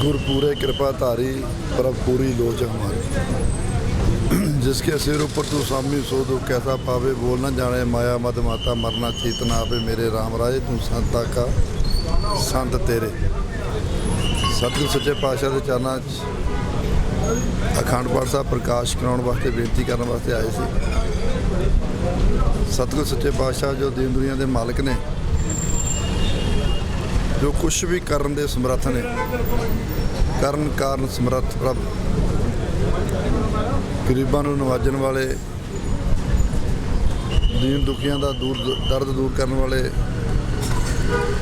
गुर पूरे कृपा धारी प्रभ पूरी लोच हमारी जिसके सिर ऊपर तू सामी सो दो कैसा पावे बोल न जाने माया मद माता मरना चेतना आवे मेरे राम राय तू संता का संत तेरे ਸਤਿਗੁਰ ਸੱਚੇ ਪਾਤਸ਼ਾਹ ਦੇ ਚਰਨਾਂ 'ਚ ਅਖੰਡ ਪਾਠ ਸਾਹਿਬ ਪ੍ਰਕਾਸ਼ ਕਰਾਉਣ ਵਾਸਤੇ ਬੇਨਤੀ ਕਰਨ ਵਾਸਤੇ ਆਏ ਸੀ ਸਤਿਗੁਰ ਸੱਚੇ ਪਾਤਸ਼ਾਹ ਜੋ ਦੀਨ ਦੁਨੀਆ ਦੇ ਮਾਲਕ ਨੇ ਜੋ ਕੁਝ ਵੀ ਕਰਨ ਦੇ ਸਮਰੱਥ ਨੇ, ਕਰਨ ਕਾਰਨ ਸਮਰੱਥ ਪ੍ਰਭ ਗਰੀਬਾਂ ਨੂੰ ਨਵਾਜਣ ਵਾਲੇ, ਦੀਨ ਦੁਖੀਆਂ ਦਾ ਦੂਰ, ਦਰਦ ਦੂਰ ਕਰਨ ਵਾਲੇ,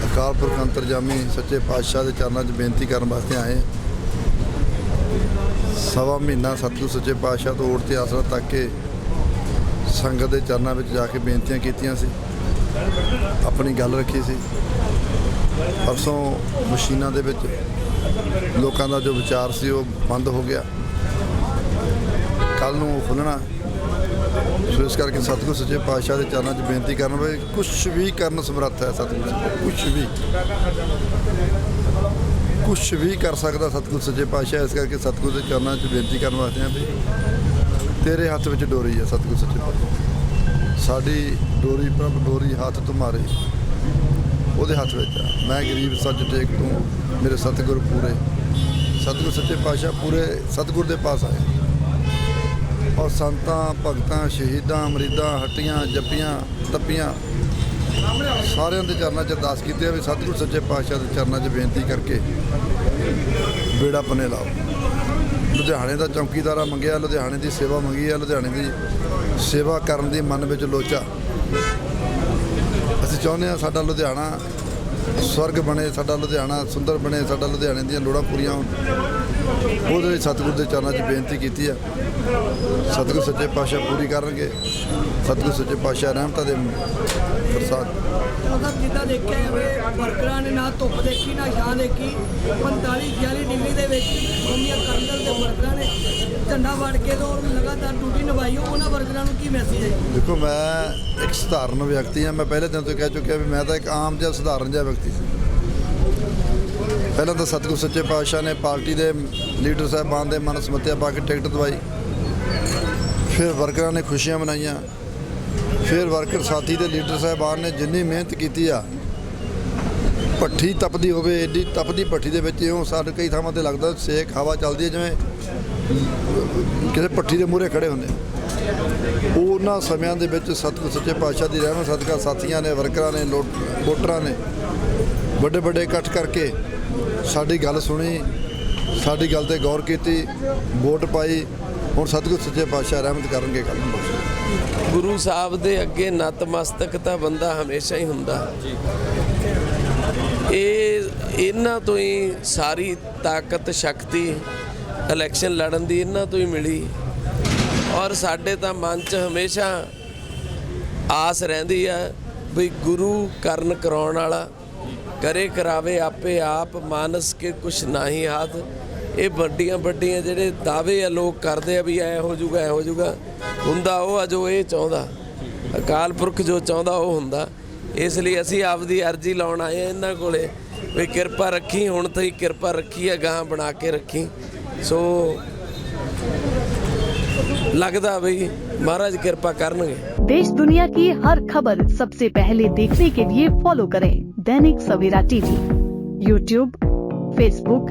ਅਕਾਲ ਪੁਰਖ ਅੰਤਰਜਾਮੀ ਸੱਚੇ ਪਾਤਸ਼ਾਹ ਦੇ ਚਰਨਾਂ 'ਚ ਬੇਨਤੀ ਕਰਨ ਵਾਸਤੇ ਆਏ ਸਵਾ ਮਹੀਨਾ ਸਤਿਗੁਰ ਸੱਚੇ ਪਾਤਸ਼ਾਹ ਤੋਂ ਓਟ ਤੇ ਆਸਰਾ ਤੱਕ ਕੇ ਸੰਗਤ ਦੇ ਚਰਨਾਂ ਵਿੱਚ ਜਾ ਕੇ ਬੇਨਤੀਆਂ ਕੀਤੀਆਂ ਸੀ। ਆਪਣੀ ਗੱਲ ਰੱਖੀ ਸੀ। ਪਰਸੋਂ ਮਸ਼ੀਨਾਂ ਦੇ ਵਿੱਚ ਲੋਕਾਂ ਦਾ ਜੋ ਵਿਚਾਰ ਸੀ ਉਹ ਬੰਦ ਹੋ ਗਿਆ। ਕੱਲ ਨੂੰ ਉਹ ਖੁੱਲਣਾ ਸੋ ਇਸ ਕਰਕੇ ਸਤਿਗੁਰ ਸੱਚੇ ਪਾਤਸ਼ਾਹ ਦੇ ਚਰਨਾਂ 'ਚ ਬੇਨਤੀ ਕਰਨ ਵੇ ਕੁਝ ਵੀ ਕਰਨ ਸਮਰੱਥ ਹੈ ਸਤਿਗੁਰ ਕੁਝ ਵੀ। ਕੁਝ ਵੀ ਕਰ ਸਕਦਾ ਸਤਿਗੁਰ ਸੱਚੇ ਪਾਤਸ਼ਾਹ, ਇਸ ਕਰਕੇ ਸਤਿਗੁਰ ਦੇ ਚਰਨਾਂ 'ਚ ਬੇਨਤੀ ਕਰਨ ਵਾਸਤੇ ਆ ਵੀ ਤੇਰੇ ਹੱਥ ਵਿੱਚ ਡੋਰੀ ਹੈ ਸਤਿਗੁਰ ਸੱਚੇ ਪਾਤਸ਼ਾਹ। ਸਾਡੀ ਡੋਰੀ ਪ੍ਰਭ ਡੋਰੀ ਹੱਥ ਤੁਮਾਰੇ ਉਹਦੇ ਹੱਥ ਵਿੱਚ ਆ। ਮੈਂ ਗਰੀਬ ਸੱਚ ਟੇਕ ਤੂੰ ਮੇਰੇ ਸਤਿਗੁਰ ਪੂਰੇ। ਸਤਿਗੁਰ ਸੱਚੇ ਪਾਤਸ਼ਾਹ ਪੂਰੇ ਸਤਿਗੁਰ ਦੇ ਪਾਸ ਆਏ। ਔਰ ਸੰਤਾਂ, ਭਗਤਾਂ, ਸ਼ਹੀਦਾਂ, ਮਰੀਦਾਂ, ਹੱਟੀਆਂ, ਜੱਪੀਆਂ, ਤੱਪੀਆਂ, ਸਾਰਿਆਂ ਦੇ ਚਰਨਾਂ 'ਚ ਅਰਦਾਸ ਕੀਤੀ ਹੈ ਵੀ ਸਤਿਗੁਰ ਸੱਚੇ ਪਾਤਸ਼ਾਹ ਦੇ ਚਰਨਾਂ 'ਚ ਬੇਨਤੀ ਕਰਕੇ ਬੇੜਾ ਪਨੇ ਲਾਓ। ਲੁਧਿਆਣੇ ਦਾ ਚੌਕੀਦਾਰਾ ਮੰਗਿਆ, ਲੁਧਿਆਣੇ ਦੀ ਸੇਵਾ ਮੰਗੀ ਹੈ ਲੁਧਿਆਣੇ ਦੀ ਸੇਵਾ ਕਰਨ ਦੀ ਮਨ ਵਿੱਚ ਲੋਚਾ। ਅਸੀਂ ਚਾਹੁੰਦੇ ਹਾਂ ਸਾਡਾ ਲੁਧਿਆਣਾ ਸਵਰਗ ਬਣੇ ਸਾਡਾ ਲੁਧਿਆਣਾ ਸੁੰਦਰ ਬਣੇ ਸਾਡਾ ਲੁਧਿਆਣੇ ਦੀਆਂ ਲੋੜਾਂ ਪੂਰੀਆਂ ਹੋਣ। ਉਹਦੇ ਲਈ ਸਤਿਗੁਰ ਦੇ ਚਰਨਾਂ 'ਚ ਬੇਨਤੀ ਕੀਤੀ ਆ। ਸਤਿਗੁਰ ਸੱਚੇ ਪਾਤਸ਼ਾਹ ਪੂਰੀ ਕਰਨਗੇ। ਸਤਿਗੁਰ ਸੱਚੇ ਪਾਤਸ਼ਾਹ ਰਹਿਮਤਾਂ ਦੇ ਪ੍ਰਸਾਦ। ਮਤਲਬ ਜਿੱਦਾਂ ਦੇਖਿਆ ਜਾਵੇ ਵਰਕਰਾਂ ਨੇ ਨਾ ਧੁੱਪ ਦੇਖੀ ਨਾ ਛਾਂ ਦੇਖੀ 45 46 ਡਿਗਰੀ ਦੇ ਵਿੱਚ ਕੌਮੀਆ ਕਰਨਲ ਦੇ ਵਰਕਰਾਂ ਨੇ ਝੰਡਾ ਵੜ ਕੇ ਤੋਂ ਲਗਾਤਾਰ ਡਿਊਟੀ ਨਿਭਾਈ। ਉਹਨਾਂ ਵਰਕਰਾਂ ਨੂੰ ਕੀ ਮੈਸੇਜ ਹੈ? ਦੇਖੋ ਮੈਂ ਇੱਕ ਸਧਾਰਨ ਵਿਅਕਤੀ ਹਾਂ। ਮੈਂ ਪਹਿਲੇ ਦਿਨ ਤੋਂ ਕਹਿ ਚੁੱਕਿਆ ਵੀ ਮੈਂ ਤਾਂ ਇੱਕ ਆਮ ਜਿਹਾ ਸਧਾਰਨ ਜਿਹਾ ਵਿਅਕਤੀ ਸੀ। ਪਹਿਲਾਂ ਤਾਂ ਸਤਿਗੁਰ ਸੱਚੇ ਪਾਤਸ਼ਾਹ ਨੇ ਪਾਰਟੀ ਦੇ ਲੀਡਰ ਸਾਹਿਬਾਨ ਦੇ ਮਨ ਸਮੱਤਿਆ ਪਾ ਕੇ ਟਿਕਟ ਦਵਾਈ। ਫਿਰ ਵਰਕਰਾਂ ਨੇ ਖੁਸ਼ੀਆਂ ਮਨਾਈਆਂ। ਫਿਰ ਵਰਕਰ ਸਾਥੀ ਦੇ ਲੀਡਰ ਸਾਹਿਬਾਨ ਨੇ ਜਿੰਨੀ ਮਿਹਨਤ ਕੀਤੀ ਆ ਭੱਠੀ ਤਪਦੀ ਹੋਵੇ, ਏਡੀ ਤਪਦੀ ਭੱਠੀ ਦੇ ਵਿੱਚ ਇਉਂ ਸਾਡੇ ਕਈ ਥਾਵਾਂ ਤੇ ਲੱਗਦਾ ਸੇਕ ਹਵਾ ਚੱਲਦੀ ਹੈ, ਜਿਵੇਂ ਕਿਸੇ ਭੱਠੀ ਦੇ ਮੂਹਰੇ ਖੜੇ ਹੁੰਦੇ ਆ। ਉਹਨਾਂ ਸਮਿਆਂ ਦੇ ਵਿੱਚ ਸਤਿਗੁਰ ਸੱਚੇ ਪਾਤਸ਼ਾਹ ਦੀ ਰਹਿਮਤ ਸਦਕਾ ਸਾਥੀਆਂ ਨੇ, ਵਰਕਰਾਂ ਨੇ ਲੋ- ਵੋਟਰਾਂ ਨੇ ਵੱਡੇ ਵੱਡੇ ਇਕੱਠ ਕਰਕੇ ਸਾਡੀ ਗੱਲ ਸੁਣੀ, ਸਾਡੀ ਗੱਲ ਤੇ ਗੌਰ ਕੀਤੀ, ਵੋਟ ਪਾਈ ਹੁਣ ਸਤਿਗੁਰ ਸੱਚੇ ਪਾਤਸ਼ਾਹ ਰਹਿਮਤ ਕਰਨਗੇ, ਕੱਲ੍ਹ ਨੂੰ ਗੁਰੂ ਸਾਹਿਬ ਦੇ ਅੱਗੇ ਨਤਮਸਤਕ ਤਾਂ ਬੰਦਾ ਹਮੇਸ਼ਾ ਹੀ ਹੁੰਦਾ। ਇਹ, ਇਹਨਾਂ ਤੋਂ ਹੀ ਸਾਰੀ ਤਾਕਤ, ਸ਼ਕਤੀ ਇਲੈਕਸ਼ਨ ਲੜਨ ਦੀ ਇਹਨਾਂ ਤੋਂ ਹੀ ਮਿਲੀ। ਔਰ ਸਾਡੇ ਤਾਂ ਮਨ 'ਚ ਹਮੇਸ਼ਾ ਆਸ ਰਹਿੰਦੀ ਆ ਵੀ ਗੁਰੂ ਕਰਨ ਕਰਾਉਣ ਵਾਲਾ ਕਰੇ, ਕਰਾਵੇ ਆਪੇ ਆਪ, ਮਾਨਸ ਕੇ ਕੁਛ ਨਹੀਂ ਹਾਥ। ਇਹ ਵੱਡੀਆਂ ਵੱਡੀਆਂ ਜਿਹੜੇ ਦਾਅਵੇ ਆ ਲੋਕ ਕਰਦੇ ਆ ਵੀ ਐ ਹੋ ਜਾਊਗਾ ਐ ਹੋ ਜਾਊਗਾ ਹੁੰਦਾ ਉਹ ਆ ਜੋ ਇਹ ਚਾਹੁੰਦਾ ਅਕਾਲ ਪੁਰਖ ਜੋ ਚਾਹੁੰਦਾ ਉਹ ਹੁੰਦਾ ਇਸ ਲਈ ਅਸੀਂ ਆਪਦੀ ਅਰਜ਼ੀ ਲਾਉਣ ਆਏ ਆ ਇਹਨਾਂ ਕੋਲੇ ਵੀ ਕਿਰਪਾ ਰੱਖੀ ਹੁਣ ਤਈ ਕਿਰਪਾ ਰੱਖੀ ਆ ਗਾਂ ਬਣਾ ਕੇ ਰੱਖੀ ਸੋ ਲੱਗਦਾ ਬਈ ਮਹਾਰਾਜ ਕਿਰਪਾ ਕਰਨਗੇ देश दुनिया की हर खबर सबसे पहले देखने के लिए फॉलो करें Dainik Savera TV YouTube Facebook